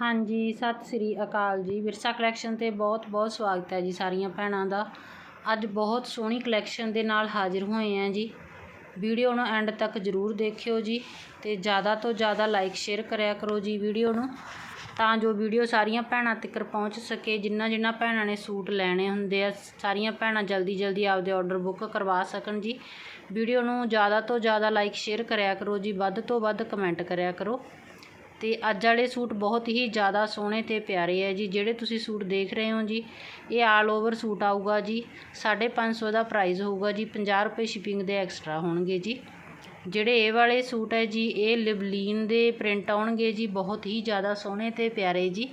ਹਾਂਜੀ, ਸਤਿ ਸ੍ਰੀ ਅਕਾਲ ਜੀ। ਵਿਰਸਾ ਕਲੈਕਸ਼ਨ ਤੇ ਬਹੁਤ ਬਹੁਤ ਸਵਾਗਤ ਹੈ ਜੀ ਸਾਰੀਆਂ ਭੈਣਾਂ ਦਾ। ਅੱਜ ਬਹੁਤ ਸੋਹਣੀ ਕਲੈਕਸ਼ਨ ਦੇ ਨਾਲ ਹਾਜ਼ਰ ਹੋਏ ਆਂ ਜੀ। ਵੀਡੀਓ ਨੂੰ ਐਂਡ ਤੱਕ ਜ਼ਰੂਰ ਦੇਖਿਓ ਜੀ ਤੇ ਜ਼ਿਆਦਾ ਤੋਂ ਜ਼ਿਆਦਾ ਲਾਈਕ ਸ਼ੇਅਰ ਕਰਿਆ ਕਰੋ ਜੀ ਵੀਡੀਓ ਨੂੰ ਤਾਂ ਜੋ ਵੀਡੀਓ ਸਾਰੀਆਂ ਭੈਣਾਂ ਤੱਕ ਪਹੁੰਚ ਸਕੇ। ਜਿੰਨਾ ਜਿੰਨਾ ਭੈਣਾਂ ਨੇ ਸੂਟ ਲੈਣੇ ਹੁੰਦੇ ਆ, ਸਾਰੀਆਂ ਭੈਣਾਂ ਜਲਦੀ ਜਲਦੀ ਆਪਦੇ ਆਰਡਰ ਬੁੱਕ ਕਰਵਾ ਸਕਣ ਜੀ। ਵੀਡੀਓ ਨੂੰ ਜ਼ਿਆਦਾ ਤੋਂ ਜ਼ਿਆਦਾ ਲਾਈਕ ਸ਼ੇਅਰ ਕਰਿਆ ਕਰੋ ਜੀ। ਵੱਧ ਤੋਂ ਵੱਧ ਕਮੈਂਟ ਕਰਿਆ ਕਰੋ। ਅਤੇ ਅੱਜ ਵਾਲੇ ਸੂਟ ਬਹੁਤ ਹੀ ਜ਼ਿਆਦਾ ਸੋਹਣੇ ਅਤੇ ਪਿਆਰੇ ਹੈ ਜੀ। ਜਿਹੜੇ ਤੁਸੀਂ ਸੂਟ ਦੇਖ ਰਹੇ ਹੋ ਜੀ, ਇਹ ਆਲ ਓਵਰ ਸੂਟ ਆਊਗਾ ਜੀ। 550 ਦਾ ਪ੍ਰਾਈਜ਼ ਹੋਊਗਾ ਜੀ। 50 ਰੁਪਏ ਸ਼ਿਪਿੰਗ ਦੇ ਐਕਸਟਰਾ ਹੋਣਗੇ ਜੀ। ਜਿਹੜੇ ਇਹ ਵਾਲੇ ਸੂਟ ਹੈ ਜੀ, ਇਹ ਲਿਵਲੀਨ ਦੇ ਪ੍ਰਿੰਟ ਆਉਣਗੇ ਜੀ। ਬਹੁਤ ਹੀ ਜ਼ਿਆਦਾ ਸੋਹਣੇ ਤੇ ਪਿਆਰੇ ਜੀ।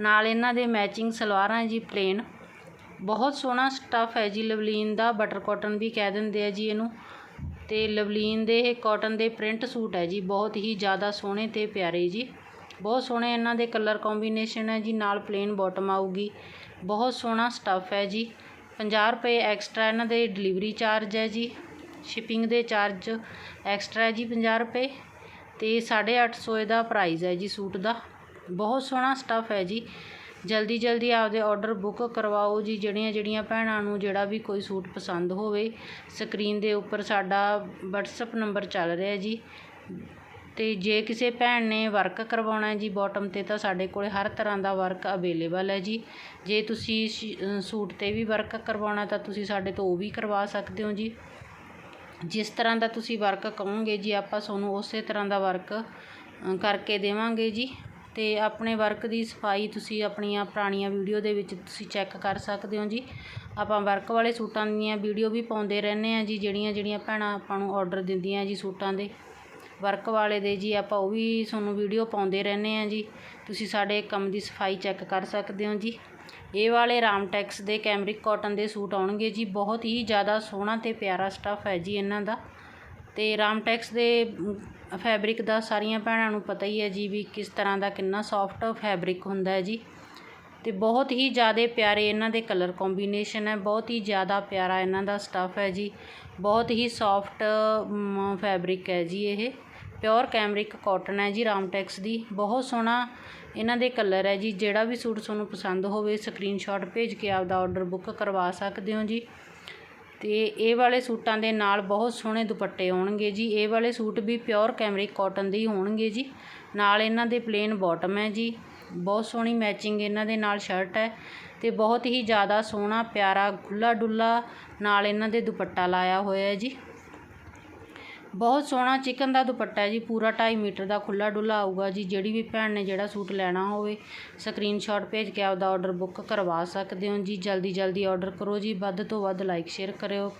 ਨਾਲ ਇਹਨਾਂ ਦੇ ਮੈਚਿੰਗ ਸਲਵਾਰਾਂ ਜੀ ਪਲੇਨ ਬਹੁਤ ਸੋਹਣਾ ਸਟੱਫ ਹੈ ਜੀ। ਲਵਲੀਨ ਦਾ ਬਟਰ ਕਾਟਨ ਵੀ ਕਹਿ ਦਿੰਦੇ ਆ ਜੀ ਇਹਨੂੰ। ਤੇ ਲਵਲੀਨ ਦੇ ਇਹ ਕਾਟਨ ਦੇ ਪ੍ਰਿੰਟ ਸੂਟ ਹੈ ਜੀ। ਬਹੁਤ ਹੀ ਜ਼ਿਆਦਾ ਸੋਹਣੇ ਤੇ ਪਿਆਰੇ ਜੀ। ਬਹੁਤ ਸੋਹਣੇ ਇਹਨਾਂ ਦੇ ਕਲਰ ਕੋਂਬੀਨੇਸ਼ਨ ਹੈ ਜੀ, ਨਾਲ ਪਲੇਨ ਬਾਟਮ ਆਊਗੀ। ਬਹੁਤ ਸੋਹਣਾ ਸਟੱਫ ਹੈ ਜੀ। 50 ਰੁਪਏ ਐਕਸਟਰਾ ਇਹਨਾਂ ਦੇ ਡਿਲੀਵਰੀ ਚਾਰਜ ਹੈ ਜੀ। ਸ਼ਿਪਿੰਗ ਦੇ ਚਾਰਜ ਐਕਸਟਰਾ ਹੈ ਜੀ 50 ਰੁਪਏ। ਤੇ 850 ਇਹਦਾ ਪ੍ਰਾਈਸ ਹੈ ਜੀ ਸੂਟ ਦਾ। ਬਹੁਤ ਸੋਹਣਾ ਸਟੱਫ ਹੈ ਜੀ। ਜਲਦੀ ਜਲਦੀ ਆਪਦੇ ਆਰਡਰ ਬੁੱਕ ਕਰਵਾਓ ਜੀ, ਜਿਹੜੀਆਂ ਜਿਹੜੀਆਂ ਭੈਣਾਂ ਨੂੰ ਜਿਹੜਾ ਵੀ ਕੋਈ ਸੂਟ ਪਸੰਦ ਹੋਵੇ। ਸਕਰੀਨ ਦੇ ਉੱਪਰ ਸਾਡਾ WhatsApp ਨੰਬਰ ਚੱਲ ਰਿਹਾ ਜੀ। ਅਤੇ ਜੇ ਕਿਸੇ ਭੈਣ ਨੇ ਵਰਕ ਕਰਵਾਉਣਾ ਜੀ ਬੋਟਮ ਤੇ ਤਾਂ ਸਾਡੇ ਕੋਲ ਹਰ ਤਰ੍ਹਾਂ ਦਾ ਵਰਕ ਅਵੇਲੇਬਲ ਹੈ ਜੀ। ਜੇ ਤੁਸੀਂ ਸੂਟ ਤੇ ਵੀ ਵਰਕ ਕਰਵਾਉਣਾ ਤਾਂ ਤੁਸੀਂ ਸਾਡੇ ਤੋਂ ਉਹ ਵੀ ਕਰਵਾ ਸਕਦੇ ਹੋ ਜੀ। ਜਿਸ ਤਰ੍ਹਾਂ ਦਾ ਤੁਸੀਂ ਵਰਕ ਕਹੋਗੇ ਜੀ, ਆਪਾਂ ਤੁਹਾਨੂੰ ਉਸੇ ਤਰ੍ਹਾਂ ਦਾ ਵਰਕ ਕਰਕੇ ਦੇਵਾਂਗੇ ਜੀ। ਅਤੇ ਆਪਣੇ ਵਰਕ ਦੀ ਸਫ਼ਾਈ ਤੁਸੀਂ ਆਪਣੀਆਂ ਪੁਰਾਣੀਆਂ ਵੀਡੀਓ ਦੇ ਵਿੱਚ ਤੁਸੀਂ ਚੈੱਕ ਕਰ ਸਕਦੇ ਹੋ ਜੀ। ਆਪਾਂ ਵਰਕ ਵਾਲੇ ਸੂਟਾਂ ਦੀਆਂ ਵੀਡੀਓ ਵੀ ਪਾਉਂਦੇ ਰਹਿੰਦੇ ਆ ਜੀ ਜਿਹੜੀਆਂ ਜਿਹੜੀਆਂ ਭੈਣਾਂ ਆਪਾਂ ਨੂੰ ਆਰਡਰ ਦਿੰਦੀਆਂ ਜੀ ਸੂਟਾਂ ਦੇ। ਵਰਕ ਵਾਲੇ ਦੇ ਜੀ, ਆਪਾਂ ਉਹ ਵੀ ਤੁਹਾਨੂੰ ਵੀਡੀਓ ਪਾਉਂਦੇ ਰਹਿੰਦੇ ਹਾਂ ਜੀ। ਤੁਸੀਂ ਸਾਡੇ ਕੰਮ ਦੀ ਸਫ਼ਾਈ ਚੈੱਕ ਕਰ ਸਕਦੇ ਹੋ ਜੀ। ਇਹ ਵਾਲੇ ਰਾਮਟੈਕਸ ਦੇ ਕੈਮਰਿਕ ਕਾਟਨ ਦੇ ਸੂਟ ਆਉਣਗੇ ਜੀ। ਬਹੁਤ ਹੀ ਜ਼ਿਆਦਾ ਸੋਹਣਾ ਤੇ ਪਿਆਰਾ ਸਟੱਫ ਹੈ ਜੀ ਇਹਨਾਂ ਦਾ। ਤੇ ਰਾਮਟੈਕਸ ਦੇ ਫੈਬਰਿਕ ਦਾ ਸਾਰੀਆਂ ਭੈਣਾਂ ਨੂੰ ਪਤਾ ਹੀ ਹੈ ਜੀ ਵੀ ਕਿਸ ਤਰ੍ਹਾਂ ਦਾ ਕਿੰਨਾ ਸੌਫਟ ਫੈਬਰਿਕ ਹੁੰਦਾ ਹੈ ਜੀ। ਤੇ ਬਹੁਤ ਹੀ ਜ਼ਿਆਦਾ ਪਿਆਰੇ ਇਹਨਾਂ ਦੇ ਕਲਰ ਕੰਬੀਨੇਸ਼ਨ ਹੈ। ਬਹੁਤ ਹੀ ਜ਼ਿਆਦਾ ਪਿਆਰਾ ਇਹਨਾਂ ਦਾ ਸਟੱਫ ਹੈ ਜੀ। ਬਹੁਤ ਹੀ ਸੌਫਟ ਫੈਬਰਿਕ ਹੈ ਜੀ ਇਹ। ਪਿਓਰ ਕੈਮਰਿਕ ਕੋਟਨ ਹੈ ਜੀ, ਰਾਮਟੈਕਸ ਦੀ। ਬਹੁਤ ਸੋਹਣਾ ਇਹਨਾਂ ਦੇ ਕਲਰ ਹੈ ਜੀ। ਜਿਹੜਾ ਵੀ ਸੂਟ ਤੁਹਾਨੂੰ ਪਸੰਦ ਹੋਵੇ ਸਕਰੀਨਸ਼ਾਟ ਭੇਜ ਕੇ ਆਪਦਾ ਆਰਡਰ ਬੁੱਕ ਕਰਵਾ ਸਕਦੇ ਹੋ ਜੀ। ਤੇ ਇਹ ਵਾਲੇ ਸੂਟਾਂ ਦੇ ਨਾਲ ਬਹੁਤ ਸੋਹਣੇ ਦੁਪੱਟੇ ਹੋਣਗੇ ਜੀ। ਇਹ ਵਾਲੇ ਸੂਟ ਵੀ ਪਿਓਰ ਕੈਮਰਿਕ ਕਾਟਨ ਦੇ ਹੀ ਹੋਣਗੇ ਜੀ। ਨਾਲ ਇਹਨਾਂ ਦੇ ਪਲੇਨ ਬਾਟਮ ਹੈ ਜੀ। ਬਹੁਤ ਸੋਹਣੀ ਮੈਚਿੰਗ ਇਹਨਾਂ ਦੇ ਨਾਲ ਸ਼ਰਟ ਹੈ ਤੇ ਬਹੁਤ ਹੀ ਜ਼ਿਆਦਾ ਸੋਹਣਾ, ਪਿਆਰਾ ਖੁੱਲਾ ਡੁੱਲਾ ਨਾਲ ਇਹਨਾਂ ਦੇ ਦੁਪੱਟਾ ਲਾਇਆ ਹੋਇਆ ਹੈ ਜੀ। ਬਹੁਤ ਸੋਹਣਾ ਚਿਕਨ ਦਾ ਦੁਪੱਟਾ ਜੀ, ਪੂਰਾ 2.5 ਮੀਟਰ ਦਾ ਖੁੱਲਾ ਡੁੱਲਾ ਆਊਗਾ ਜੀ, ਜਿਹੜੀ ਵੀ ਭੈਣ ਨੇ ਜਿਹੜਾ ਸੂਟ ਲੈਣਾ ਹੋਵੇ ਸਕਰੀਨਸ਼ਾਟ ਭੇਜ ਕੇ ਆਪਦਾ ਆਰਡਰ ਬੁੱਕ ਕਰਵਾ ਸਕਦੇ ਹੋ ਜੀ ਜਲਦੀ ਜਲਦੀ ਆਰਡਰ ਕਰੋ ਜੀ, ਵੱਧ ਤੋਂ ਵੱਧ ਲਾਈਕ ਸ਼ੇਅਰ ਕਰਿਓ।